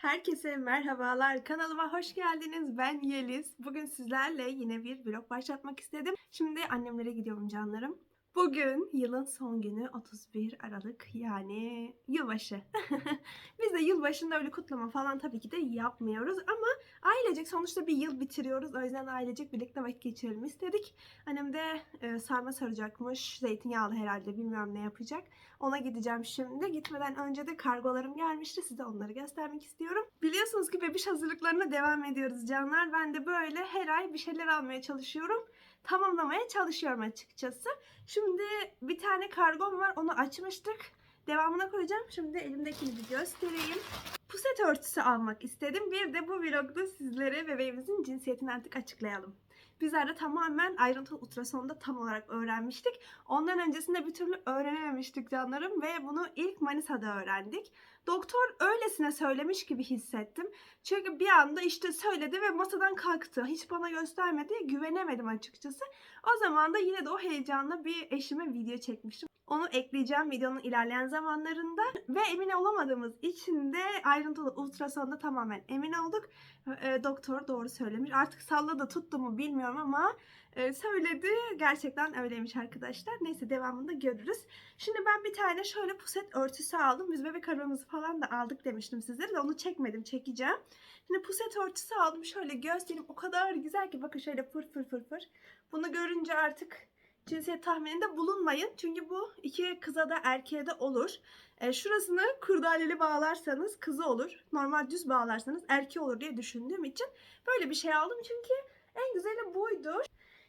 Herkese merhabalar. Kanalıma hoş geldiniz. Ben Yeliz. Bugün sizlerle yine bir vlog başlatmak istedim. Şimdi annemlere gidiyorum canlarım. Bugün yılın son günü 31 Aralık yani yılbaşı. Biz de yılbaşında öyle kutlama falan tabii ki de yapmıyoruz ama ailecek sonuçta bir yıl bitiriyoruz. O yüzden ailecek birlikte vakit geçirelim istedik. Annem de e, sarma saracakmış. Zeytinyağlı herhalde bilmiyorum ne yapacak. Ona gideceğim şimdi. Gitmeden önce de kargolarım gelmişti. Size onları göstermek istiyorum. Biliyorsunuz ki bebiş hazırlıklarına devam ediyoruz canlar. Ben de böyle her ay bir şeyler almaya çalışıyorum. Tamamlamaya çalışıyorum açıkçası. Şimdi bir tane kargom var. Onu açmıştık. Devamına koyacağım. Şimdi elimdekini bir göstereyim. Puset örtüsü almak istedim. Bir de bu vlogda sizlere bebeğimizin cinsiyetini artık açıklayalım. Bizler de tamamen ayrıntılı ultrasonda tam olarak öğrenmiştik. Ondan öncesinde bir türlü öğrenememiştik canlarım ve bunu ilk Manisa'da öğrendik. Doktor öylesine söylemiş gibi hissettim. Çünkü bir anda işte söyledi ve masadan kalktı. Hiç bana göstermedi. Güvenemedim açıkçası. O zaman da yine de o heyecanla bir eşime video çekmiştim. Onu ekleyeceğim videonun ilerleyen zamanlarında. Ve emin olamadığımız için de ayrıntılı ultrasonda tamamen emin olduk. E, doktor doğru söylemiş. Artık salladı tuttu mu bilmiyorum ama e, söyledi. Gerçekten öyleymiş arkadaşlar. Neyse devamında görürüz. Şimdi ben bir tane şöyle puset örtüsü aldım. Biz bebek arabamızı falan da aldık demiştim sizlere de onu çekmedim çekeceğim. Şimdi puset örtüsü aldım. Şöyle göstereyim. O kadar güzel ki bakın şöyle fır fır fır fır. Bunu görünce artık cinsiyet tahmininde bulunmayın. Çünkü bu iki kıza da erkeğe de olur. E, şurasını kurdaleli bağlarsanız kızı olur. Normal düz bağlarsanız erkeği olur diye düşündüğüm için böyle bir şey aldım. Çünkü en güzeli buydu.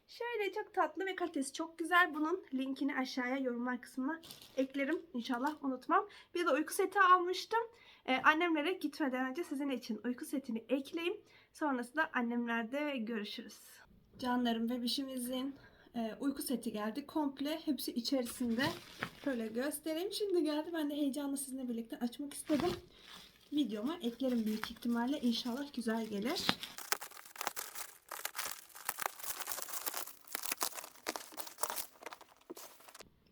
Şöyle çok tatlı ve kalitesi çok güzel. Bunun linkini aşağıya yorumlar kısmına eklerim. İnşallah unutmam. Bir de uyku seti almıştım. Ee, annemlere gitmeden önce sizin için uyku setini ekleyeyim. Sonrasında annemlerde görüşürüz. Canlarım bebişimizin e, uyku seti geldi. Komple hepsi içerisinde. Şöyle göstereyim. Şimdi geldi. Ben de heyecanla sizinle birlikte açmak istedim. Videoma eklerim büyük ihtimalle. İnşallah güzel gelir.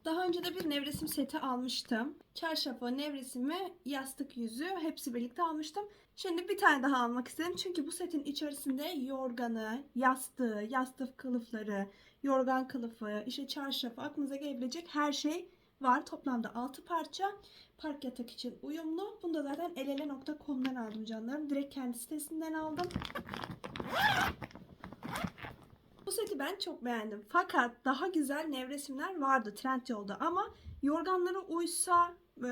Daha önce de bir nevresim seti almıştım. Çarşafı, nevresimi, yastık yüzü hepsi birlikte almıştım. Şimdi bir tane daha almak istedim. Çünkü bu setin içerisinde yorganı, yastığı, yastık kılıfları, yorgan kılıfı, işte çarşafı, aklınıza gelebilecek her şey var. Toplamda 6 parça. Park yatak için uyumlu. Bunu da zaten elele.com'dan aldım canlarım. Direkt kendi sitesinden aldım. Bu seti ben çok beğendim. Fakat daha güzel nevresimler vardı Trendyol'da ama yorganlara uysa, e,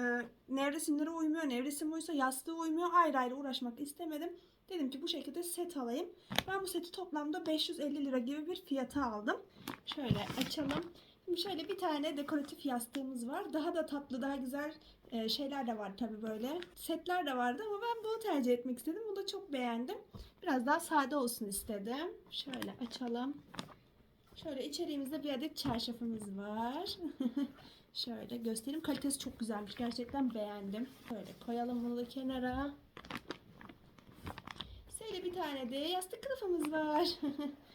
nevresimlere uymuyor, nevresim uysa yastığı uymuyor. Ayrı ayrı uğraşmak istemedim. Dedim ki bu şekilde set alayım. Ben bu seti toplamda 550 lira gibi bir fiyata aldım. Şöyle açalım. Şöyle bir tane dekoratif yastığımız var. Daha da tatlı, daha güzel e, şeyler de var tabii böyle. Setler de vardı ama ben bunu tercih etmek istedim. Bunu da çok beğendim. Biraz daha sade olsun istedim. Şöyle açalım. Şöyle içeriğimizde bir adet çarşafımız var. Şöyle göstereyim. Kalitesi çok güzelmiş. Gerçekten beğendim. Şöyle koyalım bunu da kenara. Şöyle bir tane de yastık kılıfımız var.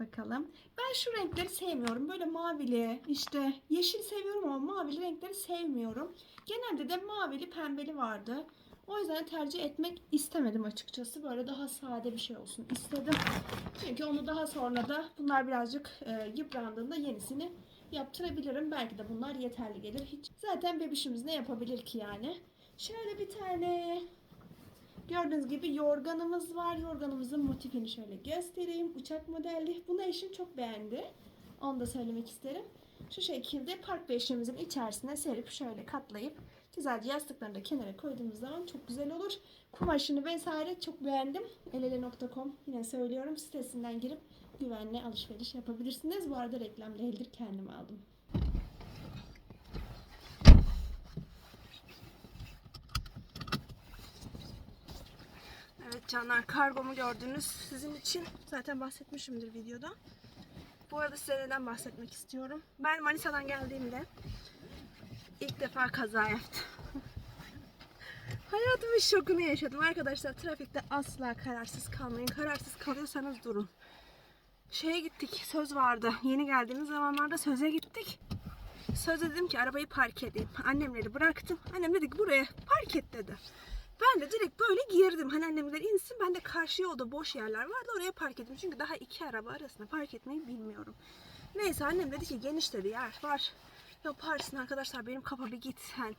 Bakalım. Ben şu renkleri sevmiyorum. Böyle mavili, işte yeşil seviyorum ama mavili renkleri sevmiyorum. Genelde de mavili, pembeli vardı. O yüzden tercih etmek istemedim açıkçası. Böyle daha sade bir şey olsun istedim. Çünkü onu daha sonra da bunlar birazcık e, yıprandığında yenisini yaptırabilirim. Belki de bunlar yeterli gelir. Hiç zaten bebişimiz ne yapabilir ki yani? Şöyle bir tane gördüğünüz gibi yorganımız var. Yorganımızın motifini şöyle göstereyim. Uçak modelli. Bunu eşim çok beğendi. Onu da söylemek isterim. Şu şekilde park beşiğimizin içerisine serip şöyle katlayıp güzelce yastıklarını da kenara koyduğumuz zaman çok güzel olur. Kumaşını vesaire çok beğendim. elele.com yine söylüyorum sitesinden girip güvenli alışveriş yapabilirsiniz. Bu arada reklam değildir kendim aldım. Canlar kargomu gördünüz sizin için. Zaten bahsetmişimdir videoda. Bu arada size neden bahsetmek istiyorum. Ben Manisa'dan geldiğimde ilk defa kaza yaptım. Hayatımın şokunu yaşadım arkadaşlar. Trafikte asla kararsız kalmayın. Kararsız kalıyorsanız durun. Şeye gittik. Söz vardı. Yeni geldiğimiz zamanlarda söze gittik. Söz dedim ki arabayı park edeyim. Annemleri bıraktım. Annem dedi ki buraya park et dedi. Ben de direkt böyle girdim. Ben de karşı yolda boş yerler vardı oraya park ettim. Çünkü daha iki araba arasında park etmeyi bilmiyorum. Neyse annem dedi ki geniş dedi yer var. Yaparsın arkadaşlar benim kafa bir git sen.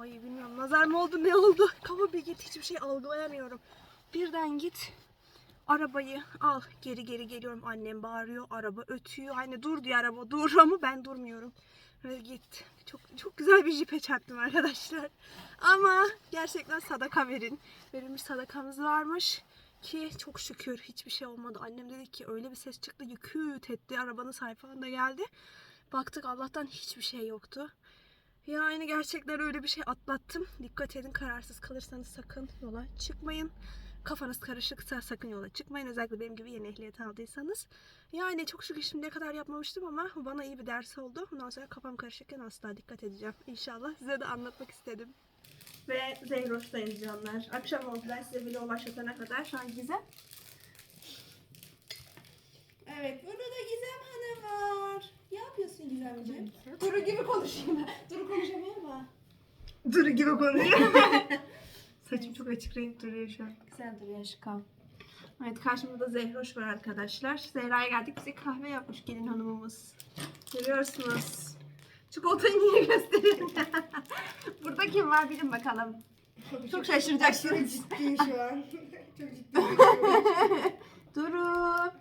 Ay bilmiyorum nazar mı oldu ne oldu? Kafa bir git hiçbir şey algılayamıyorum. Birden git arabayı al geri geri geliyorum annem bağırıyor araba ötüyor hani dur diyor araba dur ama ben durmuyorum ve git çok çok güzel bir jipe çarptım arkadaşlar. Ama gerçekten sadaka verin. Verilmiş sadakamız varmış. Ki çok şükür hiçbir şey olmadı. Annem dedi ki öyle bir ses çıktı yüküt etti. Arabanın sayfasında geldi. Baktık Allah'tan hiçbir şey yoktu. Yani gerçekten öyle bir şey atlattım. Dikkat edin kararsız kalırsanız sakın yola çıkmayın. Kafanız karışıksa sakın yola çıkmayın. Özellikle benim gibi yeni ehliyet aldıysanız. Yani çok şükür şimdiye kadar yapmamıştım ama bana iyi bir ders oldu. Bundan sonra kafam karışıkken asla dikkat edeceğim. İnşallah size de anlatmak istedim. Ve Zeyroş'tayız canlar. Akşam oldu ben size vlog başlatana kadar. Şu an Gizem. Evet burada da Gizem Hanım var. Ne yapıyorsun Gizemciğim? Duru gibi konuşayım. Duru konuşamıyor mu? Duru gibi konuşuyor. Saçım çok açık renk duruyor şu an. Güzel duruyor aşkım. Evet karşımızda Zehroş var arkadaşlar. Zehra'ya geldik bize kahve yapmış gelin hanımımız. Görüyorsunuz. Çikolatayı niye gösteriyorsun? Burada kim var bilin bakalım. Çok şaşıracaksınız. Aşırı ciddiyim şu an. çok ciddi. Duru.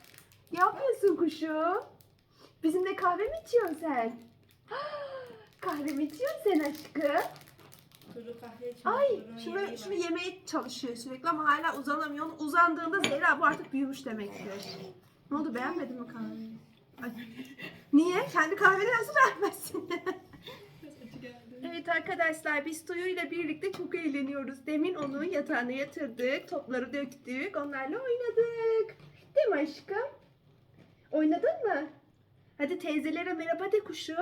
Ne yapıyorsun kuşu? Bizimle kahve mi içiyorsun sen? kahve mi içiyorsun sen aşkım? Duru kahve. Ay şunu var. yemeye çalışıyor sürekli ama hala uzanamıyor. Uzandığında Zehra bu artık büyümüş demektir. Ne oldu beğenmedin mi kahveyi? Ay. Niye? Kendi kahveni nasıl beğenmezsin? evet arkadaşlar biz Tuyu ile birlikte çok eğleniyoruz. Demin onu yatağına yatırdık, topları döktük, onlarla oynadık. Değil mi aşkım? Oynadın mı? Hadi teyzelere merhaba de kuşu.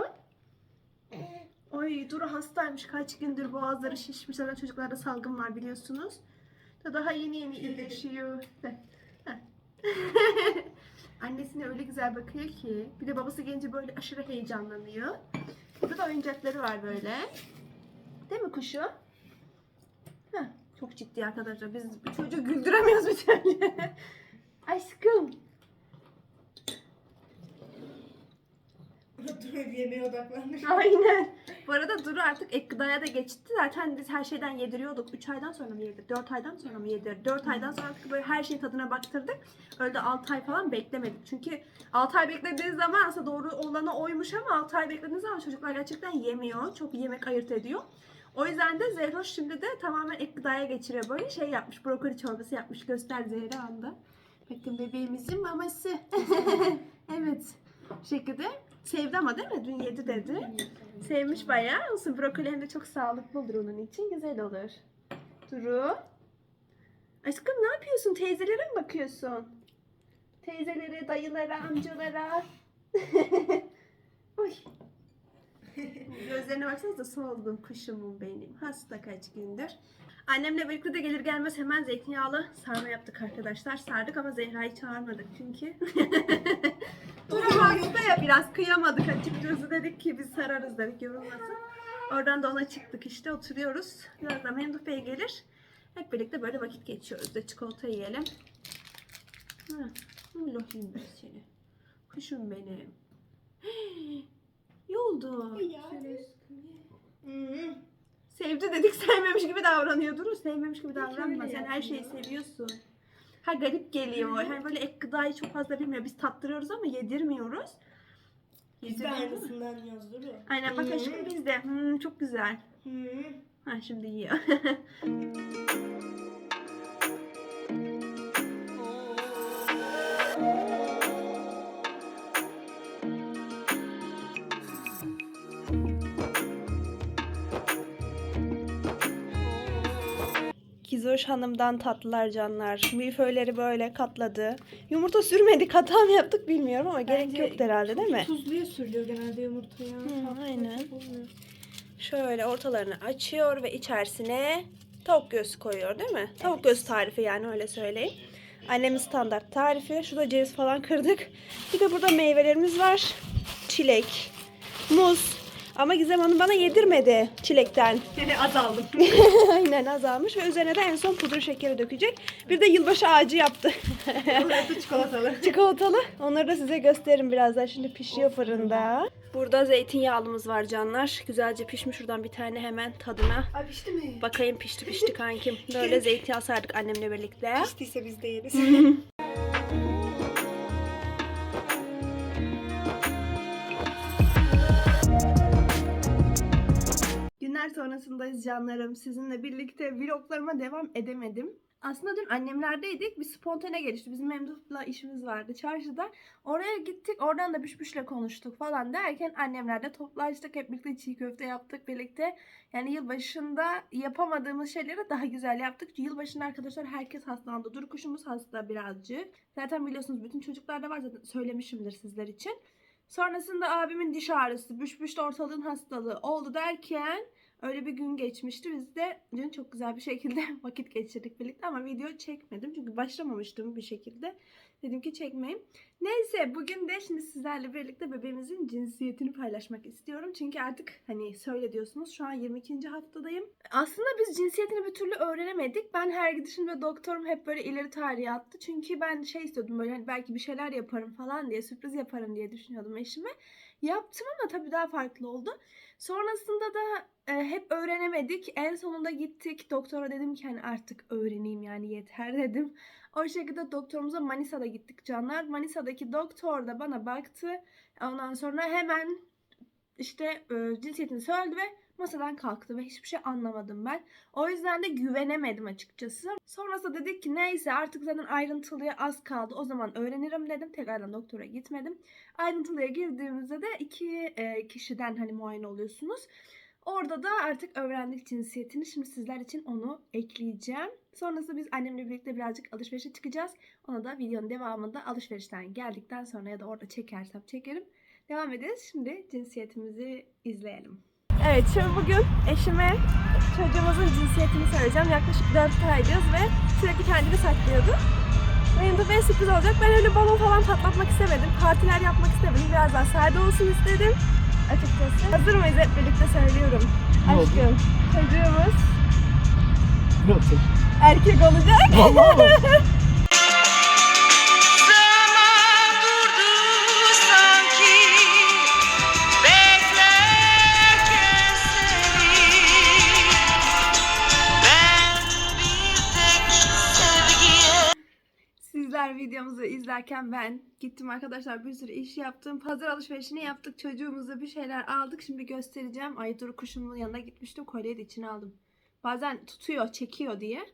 Ay Duru hastaymış. Kaç gündür boğazları şişmiş. Zaten çocuklarda salgın var biliyorsunuz. Da daha yeni yeni iyileşiyor. Annesine öyle güzel bakıyor ki. Bir de babası gelince böyle aşırı heyecanlanıyor. Burada da oyuncakları var böyle. Değil mi kuşu? Heh. Çok ciddi arkadaşlar. Biz bu çocuğu güldüremiyoruz bir türlü. Aşkım. Duru yemeğe odaklanmış. Aynen. Bu arada Duru artık ek gıdaya da geçti. Zaten biz her şeyden yediriyorduk. 3 aydan sonra mı yedirdik? 4 aydan sonra mı yedirdik? 4 aydan sonra artık böyle her şeyin tadına baktırdık. Öyle de 6 ay falan beklemedik. Çünkü 6 ay beklediğiniz zaman aslında doğru olana oymuş ama 6 ay beklediğiniz zaman çocuklar gerçekten yemiyor. Çok yemek ayırt ediyor. O yüzden de Zehroş şimdi de tamamen ek gıdaya geçiriyor. Böyle şey yapmış. Brokoli çorbası yapmış. Göster Zehra anda. Bakın bebeğimizin maması. evet. Bu şekilde. Sevdi ama değil mi? Dün yedi dedi. Sevmiş bayağı. Olsun brokoli hem de çok sağlıklı olur onun için. Güzel olur. Duru. Aşkım ne yapıyorsun? Teyzelere mi bakıyorsun? Teyzelere, dayılara, amcalara. Oy. Gözlerine baksanıza solgun kuşumun benim. Hasta kaç gündür. Annemle birlikte de gelir gelmez hemen zeytinyağlı sarma yaptık arkadaşlar. Sardık ama Zehra'yı çağırmadık çünkü. Biraz kıyamadık açıkçası dedik ki biz sararız dedik yorulmasın. Oradan da ona çıktık işte oturuyoruz. Birazdan Memduh Bey gelir. Hep birlikte böyle vakit geçiyoruz da çikolata yiyelim. Ha, Allah'ım ben seni. Kuşum benim. Ne oldu? Hı. Sevdi dedik sevmemiş gibi davranıyor. Dur sevmemiş gibi davranma. Sen her şeyi seviyorsun. Ha garip geliyor. Hani böyle ek gıdayı çok fazla bilmiyor. Biz tattırıyoruz ama yedirmiyoruz. Yedirmiyoruz. aynısından Duru. Aynen bak aşkım biz de. Hmm, çok güzel. Hı. Ha şimdi yiyor. Kizoş Hanım'dan tatlılar canlar. Milföyleri böyle katladı. Yumurta sürmedik hata mı yaptık bilmiyorum ama gerek yok herhalde değil mi? Tuzluya sürülüyor genelde yumurtaya. Hı, aynen. Şöyle ortalarını açıyor ve içerisine tavuk göğsü koyuyor değil mi? Tavuk göğsü tarifi yani öyle söyleyeyim. Annemin standart tarifi. Şurada ceviz falan kırdık. Bir de burada meyvelerimiz var. Çilek, muz. Ama Gizem Hanım bana yedirmedi çilekten. Azaldım. Aynen azalmış ve üzerine de en son pudra şekeri dökecek. Bir de yılbaşı ağacı yaptı. Burası çikolatalı. Çikolatalı. Onları da size gösteririm birazdan. Şimdi pişiyor fırında. Burada zeytinyağlımız var canlar. Güzelce pişmiş. Şuradan bir tane hemen tadına. Abi pişti mi? Bakayım pişti pişti kankim. Böyle zeytinyağı sardık annemle birlikte. Piştiyse biz de yeriz. Günler sonrasındayız canlarım. Sizinle birlikte vloglarıma devam edemedim. Aslında dün annemlerdeydik. Bir spontane gelişti. Bizim Memduh'la işimiz vardı çarşıda. Oraya gittik. Oradan da Büşbüş'le konuştuk falan derken annemlerde toplaştık. Hep birlikte çiğ köfte yaptık birlikte. Yani yılbaşında yapamadığımız şeyleri daha güzel yaptık. Yılbaşında arkadaşlar herkes hastalandı. Dur kuşumuz hasta birazcık. Zaten biliyorsunuz bütün çocuklarda var zaten söylemişimdir sizler için. Sonrasında abimin diş ağrısı, Büşbüş de ortalığın hastalığı oldu derken öyle bir gün geçmişti. Biz de dün çok güzel bir şekilde vakit geçirdik birlikte ama video çekmedim. Çünkü başlamamıştım bir şekilde. Dedim ki çekmeyeyim. Neyse bugün de şimdi sizlerle birlikte bebeğimizin cinsiyetini paylaşmak istiyorum. Çünkü artık hani söyle diyorsunuz şu an 22. haftadayım. Aslında biz cinsiyetini bir türlü öğrenemedik. Ben her gidişimde doktorum hep böyle ileri tarihe attı. Çünkü ben şey istiyordum böyle hani belki bir şeyler yaparım falan diye sürpriz yaparım diye düşünüyordum eşime. Yaptım ama tabii daha farklı oldu. Sonrasında da e, hep öğrenemedik. En sonunda gittik. Doktora dedim ki hani artık öğreneyim yani yeter dedim. O şekilde doktorumuza Manisa'da gittik canlar. Manisa'daki doktor da bana baktı. Ondan sonra hemen işte e, cinsiyetini söyledi ve masadan kalktı ve hiçbir şey anlamadım ben. O yüzden de güvenemedim açıkçası. Sonrasında dedik ki neyse artık zaten ayrıntılıya az kaldı. O zaman öğrenirim dedim. Tekrardan doktora gitmedim. Ayrıntılıya girdiğimizde de iki e, kişiden hani muayene oluyorsunuz. Orada da artık öğrendik cinsiyetini. Şimdi sizler için onu ekleyeceğim. Sonrasında biz annemle birlikte birazcık alışverişe çıkacağız. Onu da videonun devamında alışverişten geldikten sonra ya da orada çekersem çekerim. Devam ederiz. Şimdi cinsiyetimizi izleyelim. Evet şimdi bugün eşime çocuğumuzun cinsiyetini söyleyeceğim. Yaklaşık 4 aydayız ve sürekli kendini saklıyordu. Benim de böyle sürpriz olacak. Ben öyle balon falan patlatmak istemedim. Partiler yapmak istemedim. Biraz daha sade olsun istedim. Açıkçası. Hazır mıyız hep birlikte söylüyorum. Ne oldu? Aşkım çocuğumuz Nasıl? erkek olacak. Zaman videomuzu izlerken ben gittim arkadaşlar bir sürü iş yaptım. Pazar alışverişini yaptık. Çocuğumuza bir şeyler aldık. Şimdi göstereceğim. Ay dur kuşumun yanına gitmiştim. Kolyeyi de içine aldım. Bazen tutuyor, çekiyor diye.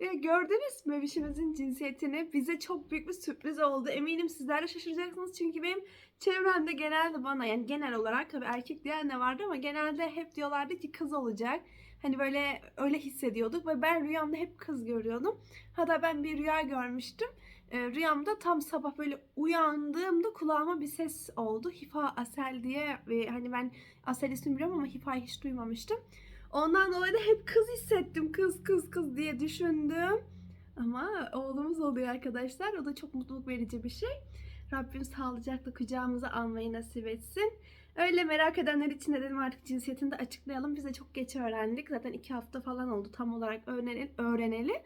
Ve gördünüz mü bebişimizin cinsiyetini? Bize çok büyük bir sürpriz oldu. Eminim sizler de şaşıracaksınız. Çünkü benim çevremde genelde bana yani genel olarak tabii erkek diyen de vardı ama genelde hep diyorlardı ki kız olacak. Hani böyle öyle hissediyorduk ve ben rüyamda hep kız görüyordum. Hatta ben bir rüya görmüştüm. Ee, rüyamda tam sabah böyle uyandığımda kulağıma bir ses oldu. Hifa Asel diye ve hani ben Asel ismi biliyorum ama Hifa'yı hiç duymamıştım. Ondan dolayı da hep kız hissettim. Kız kız kız diye düşündüm. Ama oğlumuz oluyor arkadaşlar. O da çok mutluluk verici bir şey. Rabbim sağlıcakla kucağımıza almayı nasip etsin. Öyle merak edenler için de dedim artık cinsiyetini de açıklayalım. Biz de çok geç öğrendik. Zaten iki hafta falan oldu tam olarak öğreneli. öğreneli.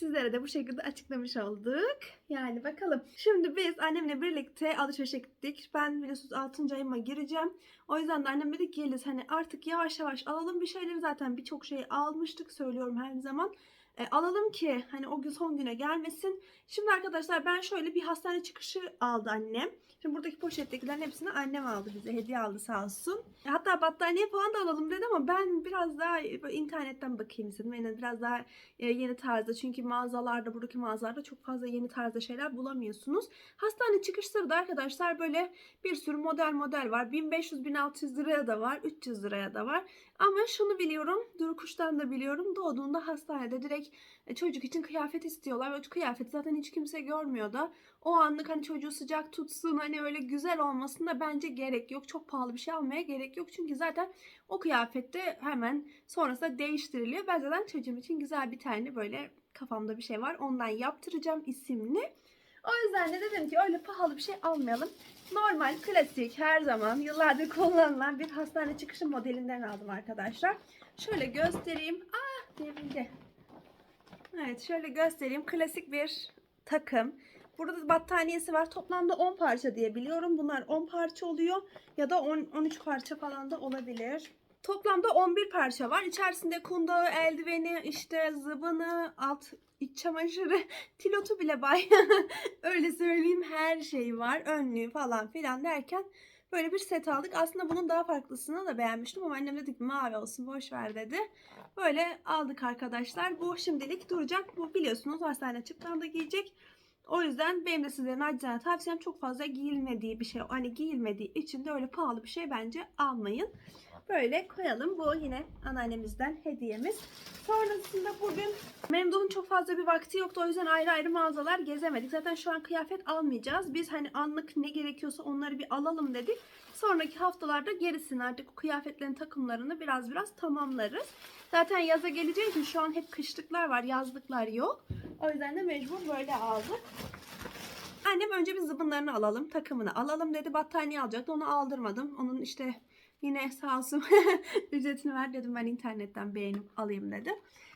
Sizlere de bu şekilde açıklamış olduk. Yani bakalım. Şimdi biz annemle birlikte alışverişe gittik. Ben biliyorsunuz 6. ayıma gireceğim. O yüzden de annem dedi ki hani artık yavaş yavaş alalım bir şeyleri. Zaten birçok şeyi almıştık söylüyorum her zaman. E, alalım ki hani o gün son güne gelmesin. Şimdi arkadaşlar ben şöyle bir hastane çıkışı aldı annem. Şimdi buradaki poşettekilerin hepsini annem aldı bize. Hediye aldı sağ olsun. E, Hatta battaniye falan da alalım dedi ama ben biraz daha internetten bakayım istedim. Yani biraz daha e, yeni tarzda. Çünkü mağazalarda, buradaki mağazalarda çok fazla yeni tarzda şeyler bulamıyorsunuz. Hastane çıkışları da arkadaşlar böyle bir sürü model model var. 1500-1600 liraya da var. 300 liraya da var. Ama şunu biliyorum. Duru da biliyorum. Doğduğunda hastanede direkt e, çocuk için kıyafet istiyorlar. Ve o kıyafeti zaten hiç kimse görmüyor da. O anlık hani çocuğu sıcak tutsun hani öyle güzel olmasında bence gerek yok. Çok pahalı bir şey almaya gerek yok. Çünkü zaten o kıyafette hemen sonrasında değiştiriliyor. Ben zaten çocuğum için güzel bir tane böyle kafamda bir şey var. Ondan yaptıracağım isimli. O yüzden de dedim ki öyle pahalı bir şey almayalım. Normal, klasik, her zaman yıllardır kullanılan bir hastane çıkışı modelinden aldım arkadaşlar. Şöyle göstereyim. Ah devrildi. Evet şöyle göstereyim. Klasik bir takım. Burada da battaniyesi var. Toplamda 10 parça diye biliyorum. Bunlar 10 parça oluyor. Ya da 10, 13 parça falan da olabilir. Toplamda 11 parça var. İçerisinde kundağı, eldiveni, işte zıbını, alt iç çamaşırı, tilotu bile bay. Öyle söyleyeyim her şey var. Önlüğü falan filan derken böyle bir set aldık. Aslında bunun daha farklısını da beğenmiştim ama annem dedi ki mavi olsun boş ver dedi. Böyle aldık arkadaşlar. Bu şimdilik duracak. Bu biliyorsunuz hastane çıktığında giyecek. O yüzden benim de sizlere nacizane tavsiyem çok fazla giyilmediği bir şey. Hani giyilmediği için de öyle pahalı bir şey bence almayın. Böyle koyalım. Bu yine anneannemizden hediyemiz. Sonrasında bugün Memduh'un çok fazla bir vakti yoktu. O yüzden ayrı ayrı mağazalar gezemedik. Zaten şu an kıyafet almayacağız. Biz hani anlık ne gerekiyorsa onları bir alalım dedik. Sonraki haftalarda gerisini artık kıyafetlerin takımlarını biraz biraz tamamlarız. Zaten yaza geleceği şu an hep kışlıklar var, yazlıklar yok. O yüzden de mecbur böyle aldık. Annem önce bir zıbınlarını alalım, takımını alalım dedi. Battaniye alacaktı, onu aldırmadım. Onun işte yine sağ olsun ücretini ver dedim ben internetten beğenip alayım dedi.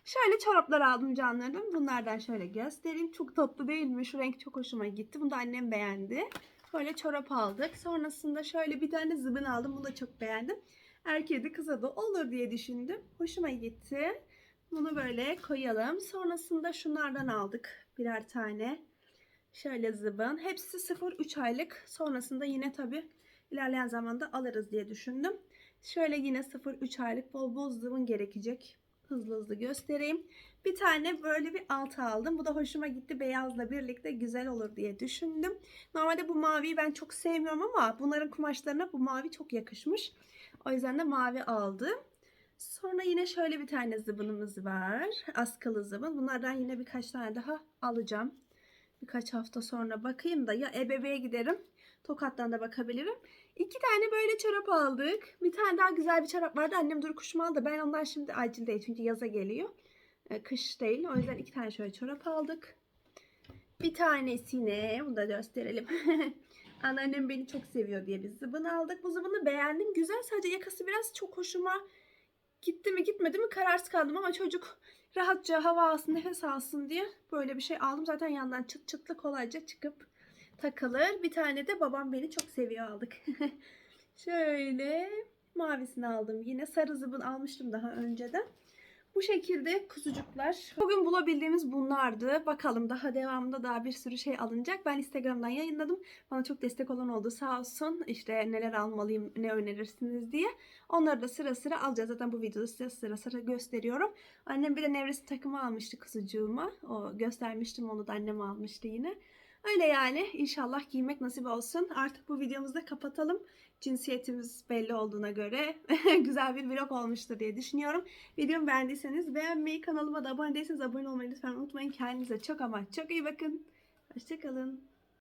Şöyle çoraplar aldım canlarım. Bunlardan şöyle göstereyim. Çok tatlı değil mi? Şu renk çok hoşuma gitti. Bunu da annem beğendi. Böyle çorap aldık. Sonrasında şöyle bir tane zıbın aldım. Bunu da çok beğendim. Erkeğe de kıza da olur diye düşündüm. Hoşuma gitti. Bunu böyle koyalım. Sonrasında şunlardan aldık birer tane. Şöyle zıbın. Hepsi 0-3 aylık. Sonrasında yine tabi ilerleyen zamanda alırız diye düşündüm. Şöyle yine 0-3 aylık bol bol zıbın gerekecek. Hızlı hızlı göstereyim. Bir tane böyle bir altı aldım. Bu da hoşuma gitti. Beyazla birlikte güzel olur diye düşündüm. Normalde bu maviyi ben çok sevmiyorum ama bunların kumaşlarına bu mavi çok yakışmış. O yüzden de mavi aldım. Sonra yine şöyle bir tane zıbınımız var. Askılı zıbın. Bunlardan yine birkaç tane daha alacağım. Birkaç hafta sonra bakayım da ya ebeveğe giderim. Tokat'tan da bakabilirim. İki tane böyle çorap aldık. Bir tane daha güzel bir çorap vardı. Annem dur kuşumu aldı. Ben ondan şimdi acil değil çünkü yaza geliyor. Ee, Kış değil. O yüzden iki tane şöyle çorap aldık. Bir tanesine bunu da gösterelim. Anneannem beni çok seviyor diye bir zıbın aldık. Bu zıbını beğendim. Güzel sadece yakası biraz çok hoşuma gitti mi gitmedi mi kararsız kaldım ama çocuk rahatça hava alsın nefes alsın diye böyle bir şey aldım. Zaten yandan çıt çıtlı kolayca çıkıp takılır. Bir tane de babam beni çok seviyor aldık. Şöyle mavisini aldım. Yine sarı zıbın almıştım daha önceden. Bu şekilde kuzucuklar. Bugün bulabildiğimiz bunlardı. Bakalım daha devamında daha bir sürü şey alınacak. Ben Instagram'dan yayınladım. Bana çok destek olan oldu sağ olsun. İşte neler almalıyım, ne önerirsiniz diye. Onları da sıra sıra alacağız. Zaten bu videoda size sıra sıra gösteriyorum. Annem bir de nevresi takımı almıştı kuzucuğuma. O göstermiştim onu da annem almıştı yine. Öyle yani inşallah giymek nasip olsun. Artık bu videomuzu da kapatalım. Cinsiyetimiz belli olduğuna göre güzel bir vlog olmuştur diye düşünüyorum. Videomu beğendiyseniz beğenmeyi, kanalıma da abone değilseniz abone olmayı lütfen unutmayın. Kendinize çok ama çok iyi bakın. Hoşçakalın.